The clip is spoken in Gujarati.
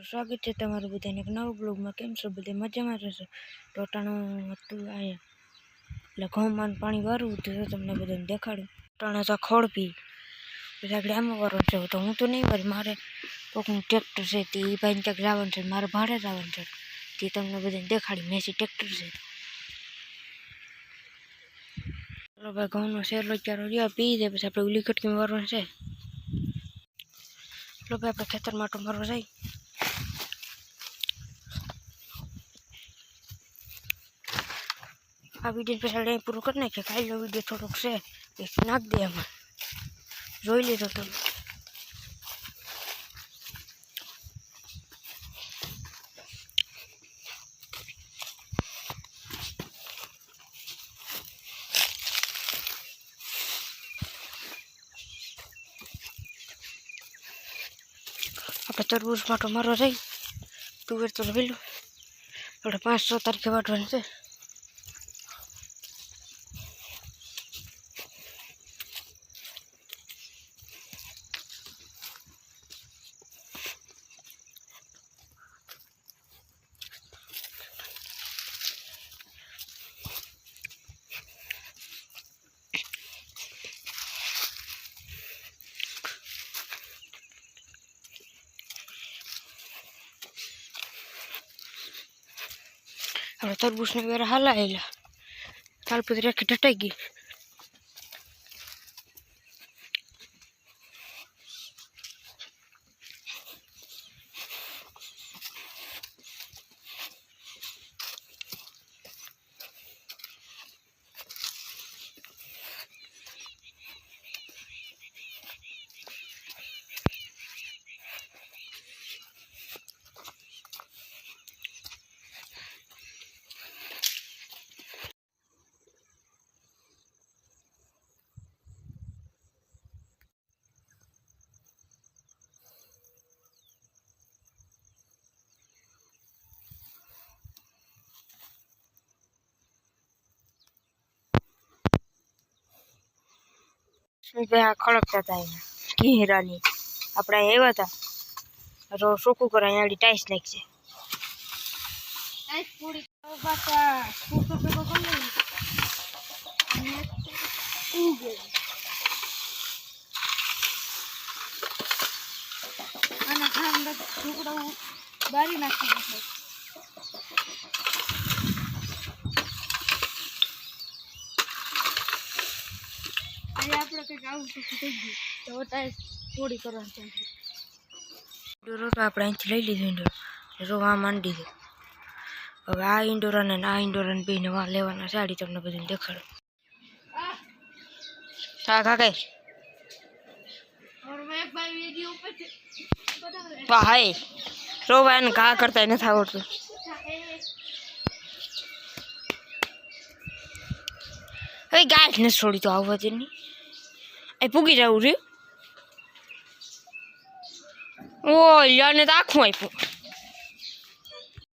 સ્વાગત છે તમારું બધાને એક નવા બ્લોગમાં કેમ છો બધે મજામાં રહેશો ટોટાનું હતું અહીંયા એટલે ઘઉંમાં પાણી વારવું હતું તો તમને બધાને દેખાડું ટાણા તો ખોળ પી પછી આગળ આમાં વારવાનું છે તો હું તો નહીં વારી મારે કોકનું ટ્રેક્ટર છે તે એ ભાઈને ક્યાંક જવાનું છે મારે ભાડે જવાનું છે તે તમને બધાને દેખાડી મેસી ટ્રેક્ટર છે ચાલો ભાઈ ઘઉંનો શેરલો ચારો રહ્યા પી દે પછી આપણે ઉલી કટકીમાં વારવાનું છે ચાલો ભાઈ આપણે ખેતર માટો મારવા જાય આ વીડિયો પછી આપણે પૂરો કરી નાખીએ કાલનો વીડિયો થોડોક છે, એક નાખ દે એમાં. જોઈ લીધો તમે. આપણે તરબૂજ માટો મારો રહી તુવેર તો વેલું આપણે પાંચ છ તારીખે વાટવાનું છે. આપણે તરબૂચને વેરા હલાયેલા તાલપત્રી આખી ઢટાઈ ગઈ ભાઈ ખડકતા હતા અહીંયા, ઘેરાની. આપણે અહીંયા આવ્યા હતા. રો ચોખ્ખું કરે, અહીંયા ટાઈસ નાખશે અને બારી નાખી આજે આપણે કંઈક આવું તો થઈ ગયું તો વટાય થોડી કરવાનું ચાલશે ડોરો આપણે અહીંથી લઈ લીધો ઇન્ડોર રોવા માંડી દીધો હવે આ ઇન્ડોર અને આ ઇન્ડોર અને બે નવા લેવાના સાડી તમને બધું દેખાડો હા કાકા ભાઈ રોવા એને ઘા કરતા નથી આવડતું હવે ગાઢ નથી છોડી તો આવવા તેની એ પૂગી જવું રહ્યું ઓ યાને તો આખું આપ્યું.